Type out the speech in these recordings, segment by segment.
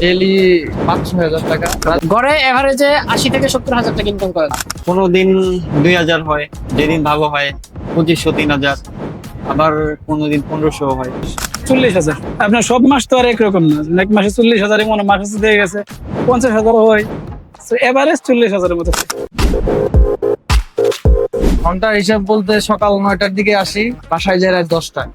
Daily পাঁচ ছয় হাজার টাকা। গড়ে এভারেজে আশি থেকে সত্তর হাজার টাকা ইনকাম করেন কোনো দিন দুই হাজার হয় যেদিন ভালো হয় পঁচিশশো তিন হাজার। আবার কোনো দিন পনেরোশো হয়। চল্লিশ হাজার। আপনার সব মাস তো আর একরকম না। এক মাসে চল্লিশ হাজার মনে মাস আছে দিয়ে গেছে পঞ্চাশ হাজারও হয়। এভারেজ চল্লিশ হাজারের মতো। ঘণ্টার হিসাব বলতে সকাল নয়টার দিকে আসি বাসায় যাই রাত দশটায়।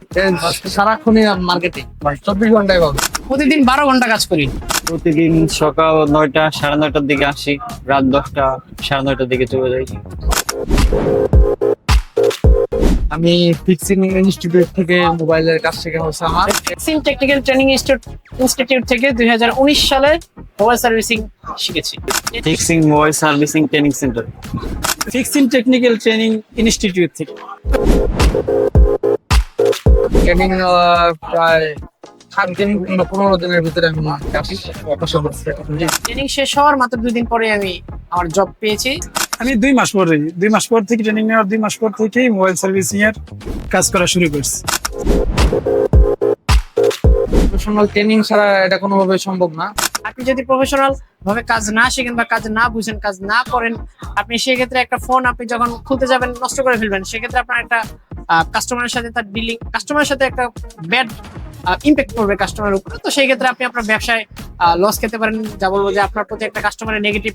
সারাক্ষণই মার্কেটিং চব্বিশ ঘন্টায় পাবো প্রতিদিন বারো ঘণ্টা কাজ করি। প্রতিদিন সকাল নয়টা সাড়ে নয়টার দিকে আসি। রাত দশটা সাড়ে নয়টার দিকে চলে যাই। আমি ফিক্সিং ইনস্টিটিউট থেকে মোবাইলের কাজ শেখা হয়েছে আমার। ফিক্সিং টেকনিক্যাল ট্রেনিং ইনস্টিটিউট থেকে দুই হাজার উনিশ সালে মোবাইল সার্ভিসিং শিখেছি। Fixing mobile servicing training centre fixing technical training institute থেকে। ট্রেনিং প্রায় সাত দিন কিংবা পনেরো দিনের ভিতরে আমি কাশি অপারেশন করছি ট্রেনিং শেষ হওয়ার মাত্র দুই দিন পরে আমি আমার জব পেয়েছি। আমি দুই মাস পরে দুই মাস পর থেকে ট্রেনিং নেওয়ার দুই মাস পর থেকেই মোবাইল সার্ভিসিং এর কাজ করা শুরু করছি। প্রফেশনাল ট্রেনিং ছাড়া এটা কোনোভাবে সম্ভব না। আপনি যদি প্রফেশনাল ভাবে কাজ না শিখেন বা কাজ না বুঝেন কাজ না করেন আপনি সেক্ষেত্রে একটা ফোন আপনি যখন খুলতে যাবেন নষ্ট করে ফেলবেন সেক্ষেত্রে আপনার একটা কাস্টমারের সাথে তার ডিলিং কাস্টমারের সাথে একটা ব্যাড ইম্প্যাক্ট করবে কাস্টমারের উপরে। তো সেই ক্ষেত্রে আপনি আপনার ব্যবসায় লস খেতে পারেন। যা বলব যে আপনার প্রতি একটা কাস্টমারের নেগেটিভ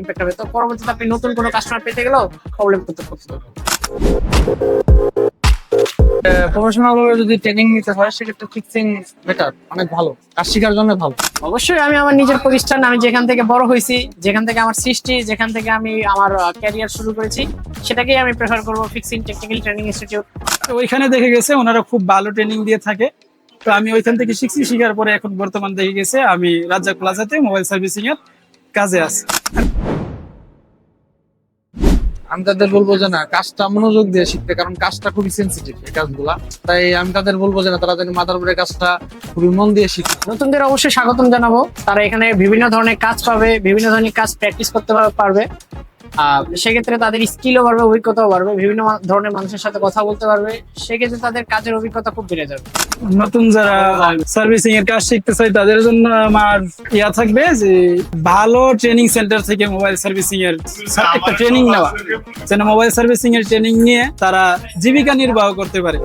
ইম্প্যাক্ট হবে। তো পরবর্তীতে আপনি নতুন কোনো কাস্টমার পেতে গেলেও প্রবলেম করতে করতে। প্রফেশনাল যদি ট্রেনিং নিতে হয় সেক্ষেত্রে ফিক্সিং বেটার অনেক ভালো। কাজ শেখার জন্য ভালো। অবশ্যই আমি আমার নিজের প্রতিষ্ঠান আমি যেখান থেকে বড় হয়েছি যেখান থেকে আমার সৃষ্টি যেখান থেকে আমি আমার ক্যারিয়ার শুরু করেছি সেটাকেই আমি প্রেফার করব ফিক্সিং টেকনিক্যাল ট্রেনিং ইনস্টিটিউট ওইখানে দেখে গেছে ওনারা খুব ভালো ট্রেনিং দিয়ে থাকে। তো আমি ওইখান থেকে শিখছি শিখার পরে এখন বর্তমান দেখে গেছে আমি রাজ্জাক প্লাজাতে মোবাইল সার্ভিসিং এর কাজে আছি। আমি তাদের বলব যে না কাজটা মনোযোগ দিয়ে শিখতে কারণ কাজটা খুবই সেন্সিটিভ এই কাজগুলা। তাই আমি তাদের বলব যে না তারা যেন মাথার উপরে কাজটা খুবই মন দিয়ে শিখে। নতুনদের অবশ্যই স্বাগতম জানাব। তারা এখানে বিভিন্ন ধরনের কাজ পাবে বিভিন্ন ধরনের কাজ প্র্যাকটিস করতে পারবে। সেক্ষেত্রে তাদের স্কিলও বাড়বে অভিজ্ঞতাও বাড়বে বিভিন্ন ধরনের মানুষের সাথে কথা বলতে পারবে। সেক্ষেত্রে তাদের কাজের অভিজ্ঞতা খুব বেড়ে যাবে। নতুন যারা সার্ভিসিং এর কাজ শিখতে চাই তাদের জন্য আমার ইয়া থাকবে যে ভালো ট্রেনিং সেন্টার থেকে মোবাইল সার্ভিসিং এর একটা ট্রেনিং নেওয়া। যেন মোবাইল সার্ভিসিং এর ট্রেনিং নিয়ে তারা জীবিকা নির্বাহ করতে পারে।